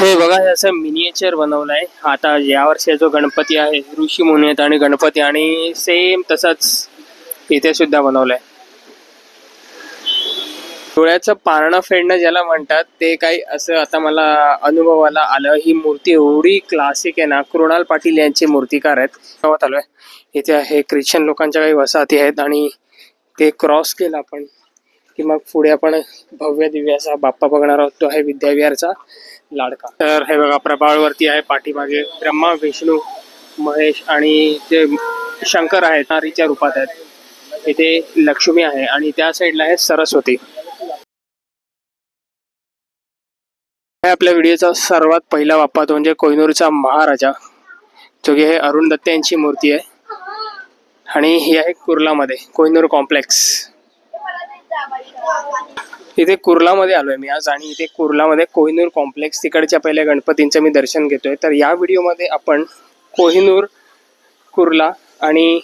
हे बघा असं मिनिएचर बनवलंय. आता या वर्षी जो गणपती आहे ऋषी मुनी आहेत आणि गणपती आणि सेम तसंच इथे सुद्धा बनवलंय. डोळ्याचं पारणं फेडणं ज्याला म्हणतात ते काही असं आता मला अनुभवाला आलं. ही मूर्ती एवढी क्लासिक आहे ना कृणाल पाटील यांची मूर्तिकार आहेत. गावात आलोय. इथे आहे ख्रिश्चन लोकांच्या काही वसाहती आहेत आणि ते क्रॉस केलं आपण. की मग पुढे आपण भव्य दिव्याचा बाप्पा बघणार आहोत तो आहे विद्याविहारचा. लाडका. तर हे बघा प्रभाळवरती आहे पाठीमागे ब्रह्मा विष्णू महेश आणि जे शंकर आहेत नारीच्या रूपात आहेत. इथे लक्ष्मी आहे आणि त्या साईडला आहे सरस्वती. हे आपल्या व्हिडिओचा सर्वात पहिला बाप्पा तो म्हणजे कोहिनूरचा महाराजा जो की हे अरुण दत्ते यांची मूर्ती आहे. आणि ही आहे कुर्लामध्ये कोहिनूर कॉम्प्लेक्स. इथे कुर्लामध्ये आलोय मी आज आणि इथे कुर्लामध्ये कोहिनूर कॉम्प्लेक्स तिकडच्या पहिल्या गणपतींचं मी दर्शन घेतोय. तर या व्हिडिओमध्ये आपण कोहिनूर कुर्ला आणि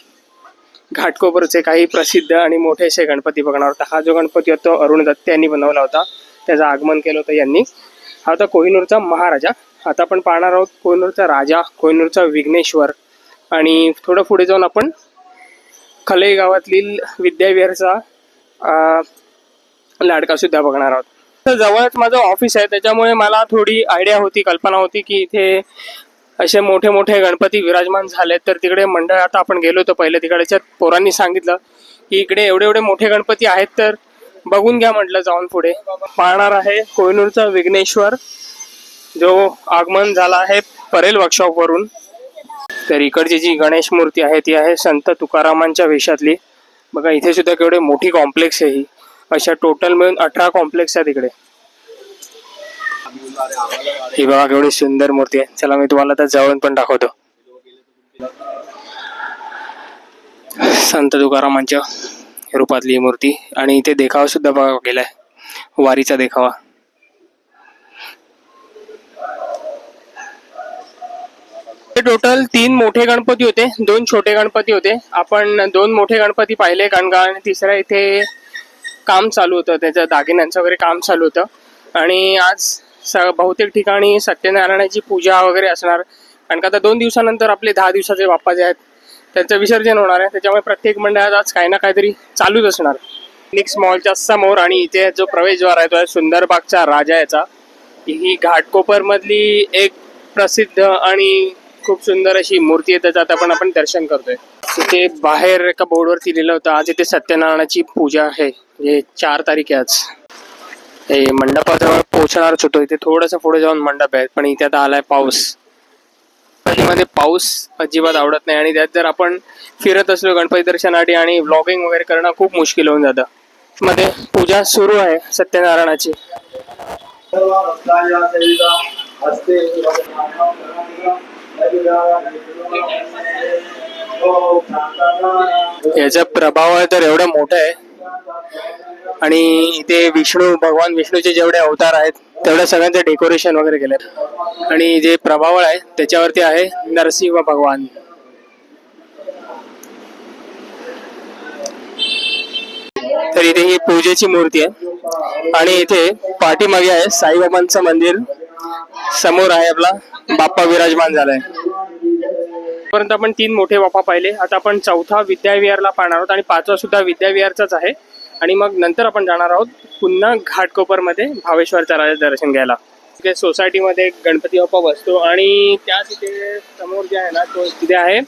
घाटकोपरचे काही प्रसिद्ध आणि मोठे असे गणपती बघणार होता हा जो गणपती होता तो अरुण दत्त यांनी बनवला होता. त्याचं आगमन केलं होतं यांनी. हा होता कोहिनूरचा महाराजा. आता आपण पाहणार आहोत कोहिनूरचा राजा कोहिनूरचा विघ्नेश्वर. आणि थोडं पुढे जाऊन आपण खलई गावातील विद्याविहारचा लाडका सुद्धा बघणार आहोत. तर जवळच माझं ऑफिस आहे त्याच्यामुळे मला थोडी आयडिया होती कल्पना होती की इथे असे मोठे मोठे गणपती विराजमान झालेत. तर तिकडे मंडळ आता आपण गेलो होतो पहिले तिकडच्या पोरांनी सांगितलं की इकडे एवढे एवढे मोठे गणपती आहेत तर बघून घ्या म्हटलं जाऊन पुढे. पाहणार आहे कोहिनूरचा विघ्नेश्वर जो आगमन झाला आहे परेल वर्कशॉपवरून तर इकडची जी गणेश मूर्ती आहे ती आहे संत तुकारामांच्या वेशातली. बघा इथे सुद्धा केवढे मोठी कॉम्प्लेक्स आहे ही. अशा टोटल मिळून अठरा कॉम्प्लेक्स आहे तिकडे ही बघा केवढी सुंदर मूर्ती आहे. चला मी तुम्हाला आता जवळून पण दाखवतो. संत तुकारामांच्या रूपातली ही मूर्ती. आणि इथे देखावा सुद्धा बघा गेलाय. वारीचा देखावा. टोटल तीन मोठे गणपती होते दोन छोटे गणपती होते. आपण दोन मोठे गणपती पाहिले कारण का आणि तिसऱ्या इथे काम चालू होतं त्याचं दागिन्यांचं वगैरे काम चालू होतं. आणि आज स बहुतेक ठिकाणी सत्यनारायणाची पूजा वगैरे असणार. कारण का आता दोन दिवसानंतर आपले दहा दिवसाचे बाप्पा जे आहेत त्यांचं विसर्जन होणार आहे. त्याच्यामुळे प्रत्येक मंडळात आज काही ना काहीतरी चालूच असणार. निक्स मॉलच्या समोर आणि इथे जो प्रवेशद्वार आहे तो आहे सुंदरबागचा राजा याचा ही घाटकोपरमधली एक प्रसिद्ध आणि खूप सुंदर अशी मूर्ती आहे त्याचं आता पण आपण दर्शन करतोय. तिथे बाहेर एका बोर्डवरती लिहिलं होतं आज इथे सत्यनारायणाची पूजा आहे. म्हणजे चार तारीख आहे आज. हे मंडपाजवळ पोहोचणारच होतो इथे थोडंसं पुढे जाऊन मंडप आहे पण इथे आता आलाय पाऊस. मध्ये पाऊस अजिबात आवडत नाही आणि त्यात जर आपण फिरत असलो गणपती दर्शनासाठी आणि व्लॉगिंग वगैरे करणं खूप मुश्किल होऊन जातं. मध्ये पूजा सुरू आहे सत्यनारायणाची. याचा प्रभाव आहे तर एवढा मोठा आहे. आणि इथे विष्णू भगवान विष्णूचे जेवढे अवतार आहेत तेवढ्या सगळ्यांचे डेकोरेशन वगैरे केलं आणि जे प्रभावळ आहे त्याच्यावरती आहे नरसिंह भगवान. तर इथे ही पूजेची मूर्ती आहे. आणि इथे पाठीमागे आहे साईबाबांचं मंदिर. समोर आहे आपला बाप्पा विराजमान झालाय. पर्यंत आपण तीन मोठे बाप्पा पाहिले. आता आपण चौथा विद्याविहारला पाहणार आहोत आणि पाचवा सुद्धा विद्याविहारचाच आहे. आणि मग नंतर आपण जाणार आहोत पुन्हा घाटकोपरमध्ये भावेश्वरचा राजा दर्शन घ्यायला. तिथे सोसायटीमध्ये एक गणपती बाप्पा बसतो आणि त्या तिथे समोर जे आहे ना तो तिथे आहे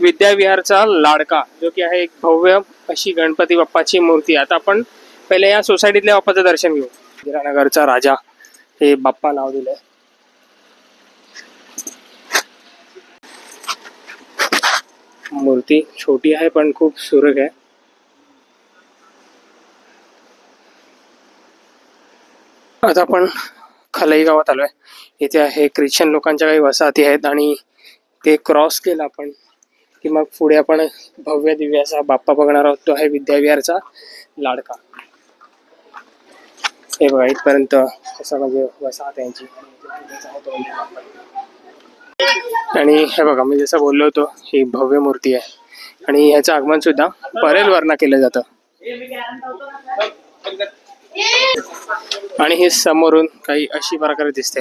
विद्याविहारचा लाडका जो की आहे एक भव्य अशी गणपती बाप्पाची मूर्ती. आता आपण पहिले या सोसायटीतल्या बाप्पाचं दर्शन घेऊ. हिरानगरचा राजा हे बाप्पा नाव दिलंय. मूर्ती छोटी आहे पण खूप सुरेख आहे. आता आपण खलई गावात आलोय. इथे आहे ख्रिश्चन लोकांच्या काही वसाहती आहेत आणि ते क्रॉस केलं आपण. की मग पुढे आपण भव्य दिव्याचा बाप्पा बघणार आहोत. तो आहे विद्याविहारचा लाडका. हे बघा इथपर्यंत असं म्हणजे वसाहत यांची. आणि हे बघा मी जसं बोललो होतो ही भव्य मूर्ती आहे. आणि ह्याचं आगमन सुद्धा परेल वर्ण केलं जातं. आणि हे समोरून काही अशी प्रकारे दिसते.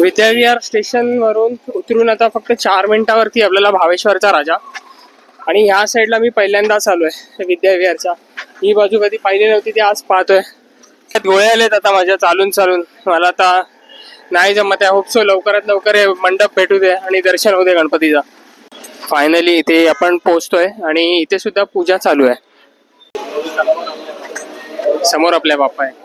विद्याविहार स्टेशन वरून उतरून आता फक्त चार मिनिटावरती आपल्याला भावेश्वरचा राजा. आणि ह्या साईडला मी पहिल्यांदाच आलोय विद्याविहारचा ही बाजू कधी पाहिली नव्हती ती आज पाहतोय. त्यात गोळ्या आलेत आता माझ्या चालून चालून. मला आता नाही जमत आहे. होप सो लवकरात लवकर मंडप भेटू दे आणि दर्शन होऊ दे गणपतीचा. फायनली इथे आपण पोहोचतोय आणि इथे सुद्धा पूजा चालू आहे. समोर आपल्या बाप्पा आहे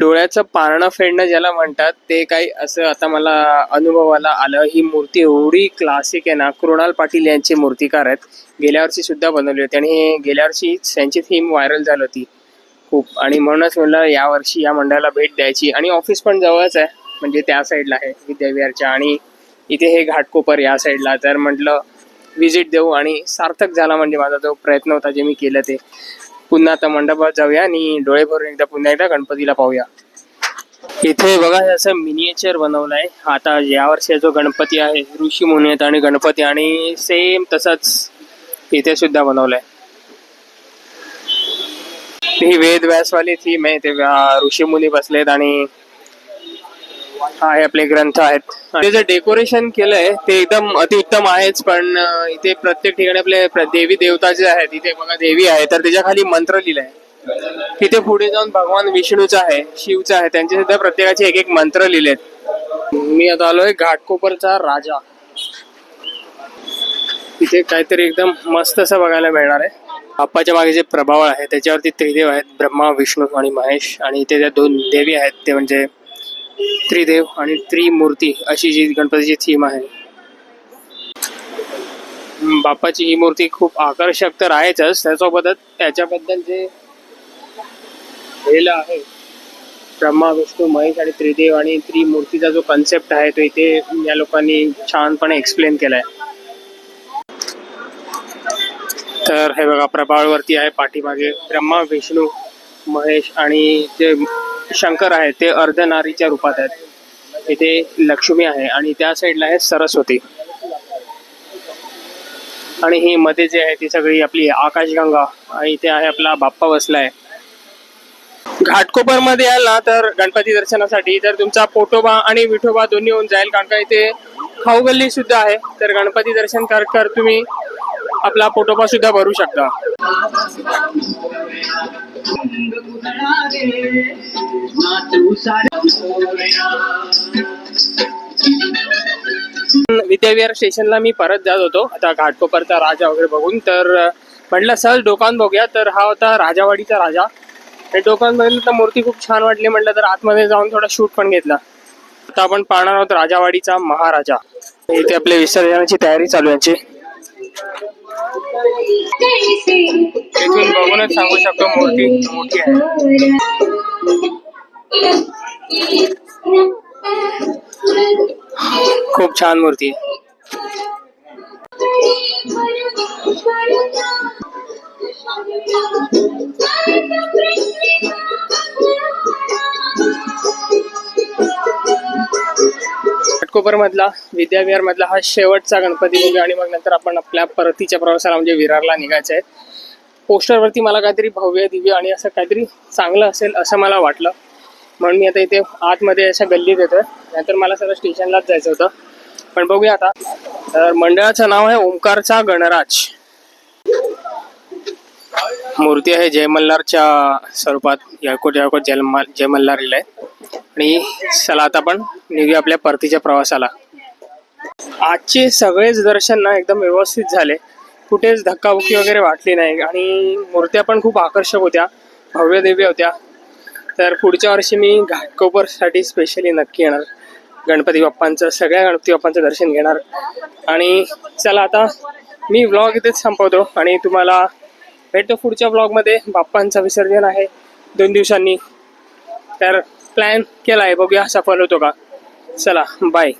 डोळ्याचं पारणं फेडणं ज्याला म्हणतात ते काही असं आता मला अनुभवाला आलं. ही मूर्ती एवढी क्लासिक आहे ना कृणाल पाटील यांची मूर्तिकार आहेत. गेल्या वर्षी सुद्धा बनवली होती आणि हे गेल्या वर्षी त्यांची थीम व्हायरल झाली होती. खूप. आणि म्हणूनच म्हणलं यावर्षी या मंडळाला भेट द्यायची. आणि ऑफिस पण जवळच आहे म्हणजे त्या साईडला आहे विद्याविहारच्या. आणि इथे हे घाटकोपर या साईडला तर म्हटलं व्हिजिट देऊ. आणि सार्थक झाला म्हणजे माझा जो प्रयत्न होता जे मी केलं ते. पुन्हा आता मंडपात जाऊया आणि डोळे भरून एकदा पुन्हा एकदा गणपतीला पाहूया. इथे बघा असं मिनिएचर बनवलंय. आता यावर्षी जो गणपती आहे ऋषी मुनी आहेत आणि गणपती आणि सेम तसाच इथे सुद्धा बनवलाय. ही वेद व्यासवाली थीम आहे ते ऋषी मुनी बसलेत आणि हा हे आपले ग्रंथ आहेत. ते जे डेकोरेशन केलंय ते एकदम अतिउत्तम आहेच पण अं, इथे प्रत्येक ठिकाणी आपले प्र- देवी देवता जे आहेत इथे बघा देवी आहे तर त्याच्याखाली मंत्र लिहिलंय. तिथे पुढे जाऊन भगवान विष्णूचा आहे शिवचा आहे त्यांचे सुद्धा प्रत्येकाचे एक एक मंत्र लिहिलेत. मी आता आलोय घाटकोपरचा राजा. इथे काहीतरी एकदम मस्त असं बघायला मिळणार आहे. बाप्पाच्या मागे जे प्रभाव आहे त्याच्यावरती त्रिदेव आहेत ब्रह्मा विष्णू आणि महेश आणि इथे ज्या दोन देवी आहेत ते म्हणजे त्रिदेव आणि त्रिमूर्ती अशी जी गणपतीची थीम आहे. बाप्पाची ही मूर्ती खूप आकर्षक तर आहेच त्यासोबतच त्याच्याबद्दल जे लिहिलं आहे ब्रह्मा विष्णू महेश आणि त्रिदेव आणि त्रिमूर्तीचा जो कन्सेप्ट आहे तो इथे या लोकांनी छानपणे एक्सप्लेन केलाय. तर हे बघा प्रभाळवरती आहे पाठीमागे ब्रह्मा विष्णू महेश आणि जे शंकर आहेत ते अर्धनारीच्या रूपात आहेत. इथे लक्ष्मी आहे आणि त्या साईडला आहे सरस्वती. आणि ही मध्ये जे आहे ती सगळी आपली आकाशगंगा आणि इथे आहे आपला बाप्पा बसलाय. घाटकोपरमध्ये याल ना तर गणपती दर्शनासाठी तर तुमचा पोटोबा आणि विठोबा दोन्ही होऊन जाईल. कारण का इथे खाऊगल्ली सुद्धा आहे. तर गणपती दर्शन कर कर तुम्ही. आपला पोटोबा सुद्धा भरू शकता. विद्याविहार स्टेशनला मी परत जात होतो. आता घाटकोपरचा राजा वगैरे बघून तर म्हटलं सहज डोकान बघूया. तर हा होता राजावाडीचा राजा. आणि डोकान बघितलं तर मूर्ती खूप छान वाटली. म्हटलं तर आतमध्ये जाऊन थोडा शूट पण घेतला. आता आपण पाहणार आहोत राजावाडीचा महाराजा. इथे आपले विसर्जनाची तयारी चालू आहे यांची इथून बघूनच सांगू शकतो मूर्ती मोठी आहे. खूप छान मूर्ती आहे. विद्याविहार मधला हा शेवटचा गणपती बघूया आणि मग नंतर आपण आपल्या परतीच्या प्रवासाला म्हणजे विरारला निघायचं आहे. पोस्टरवरती मला काहीतरी भव्य दिव्य आणि असं काहीतरी चांगलं असेल असं मला वाटलं. म्हणून मी आता इथे आतमध्ये अशा गल्लीत येतोय. नाहीतर मला सगळं स्टेशनलाच जायचं होतं. पण बघूया आता. तर मंडळाचं नाव आहे ओंकारचा गणराज. मूर्ती आहे जय मल्हारच्या स्वरूपात याकोट याकोट जय मल्हार जय आणि चला आता आपण निघूया आपल्या परतीच्या प्रवासाला. आजचे सगळेच दर्शन ना एकदम व्यवस्थित झाले. कुठेच धक्काबुक्की वगैरे वाटली नाही. आणि मूर्त्या पण खूप आकर्षक होत्या. भव्य दिव्य होत्या. तर पुढच्या वर्षी मी घाटकोपरसाठी स्पेशली नक्की येणार. गणपती बाप्पांचं सगळ्या गणपती बाप्पांचं दर्शन घेणार. आणि चला आता मी व्लॉग इथेच संपवतो. आणि तुम्हाला भेटतो पुढच्या ब्लॉगमध्ये बाप्पांचं विसर्जन आहे. दोन दिवसांनी. तर प्लॅन केला आहे बघूया सफल होतो का? चला बाय